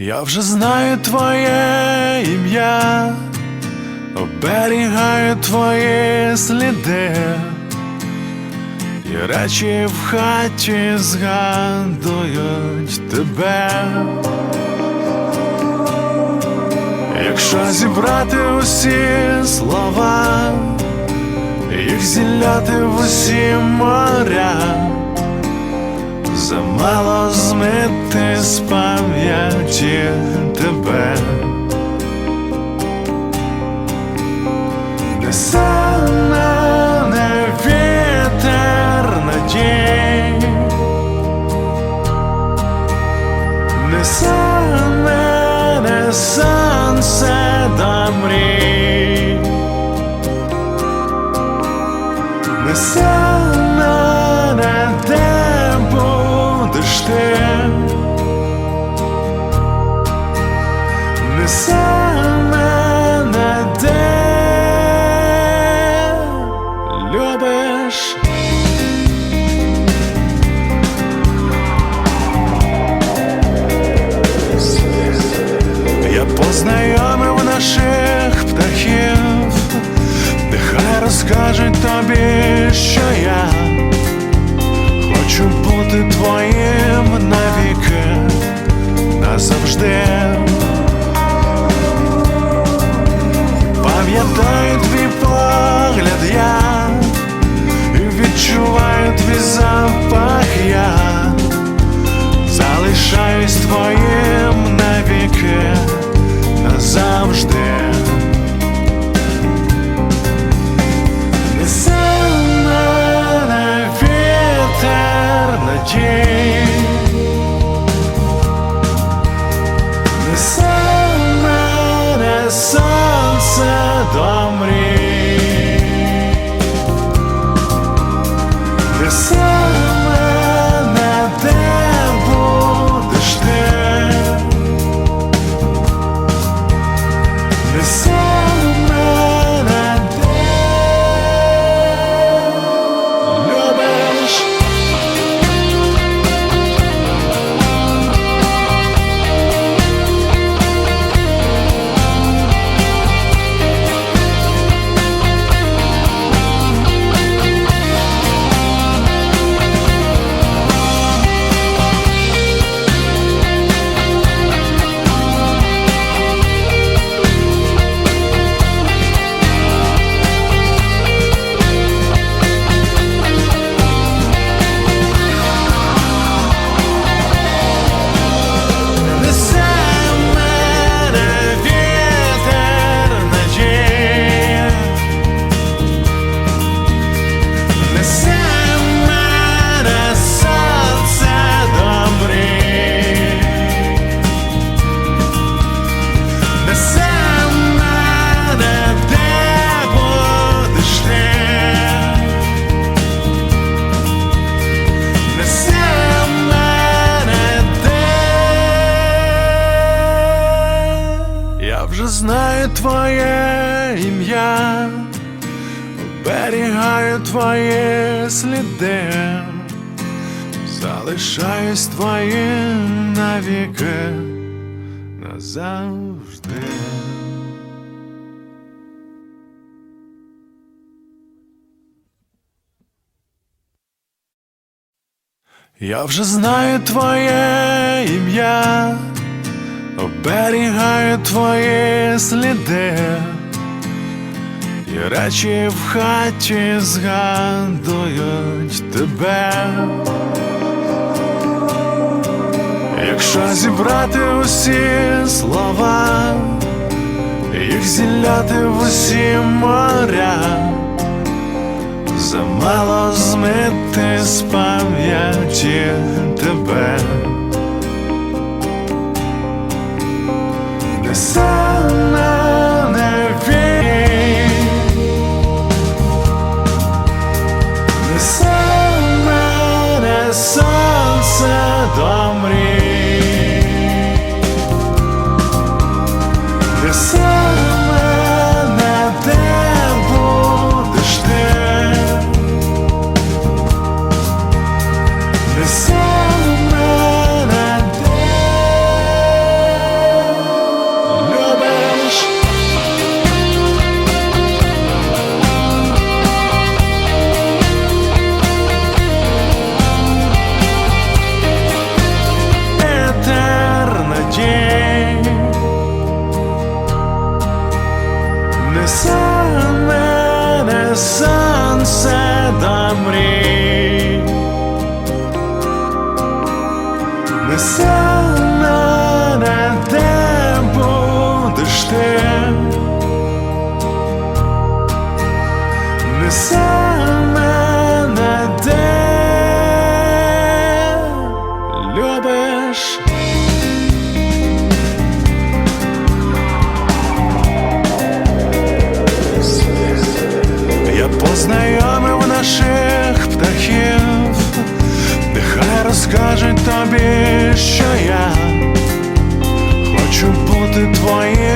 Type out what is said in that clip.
Я вже знаю твоє ім'я, оберігаю твої сліди, і речі в хаті згадують тебе. Якщо зібрати усі слова, їх зіляти в усі моря, замало змити з пам'яті тебе. Несе мене вітер надій, несе мене сонце до мрій, несе тобі, що я хочу бути твоїм навіки, назавжди. Пам'ятаю несе мене сонце до. Твоє ім'я, оберігаю твої сліди, залишаюсь твоїм навіки назавжди. Я вже знаю твоє ім'я, оберігаю твої сліди, і речі в хаті згадують тебе. Якщо зібрати усі слова, їх зіляти в усі моря, замало змити з пам'яті тебе. дам рік. сансета мрій. Несе мене де будеш ти? Несе point.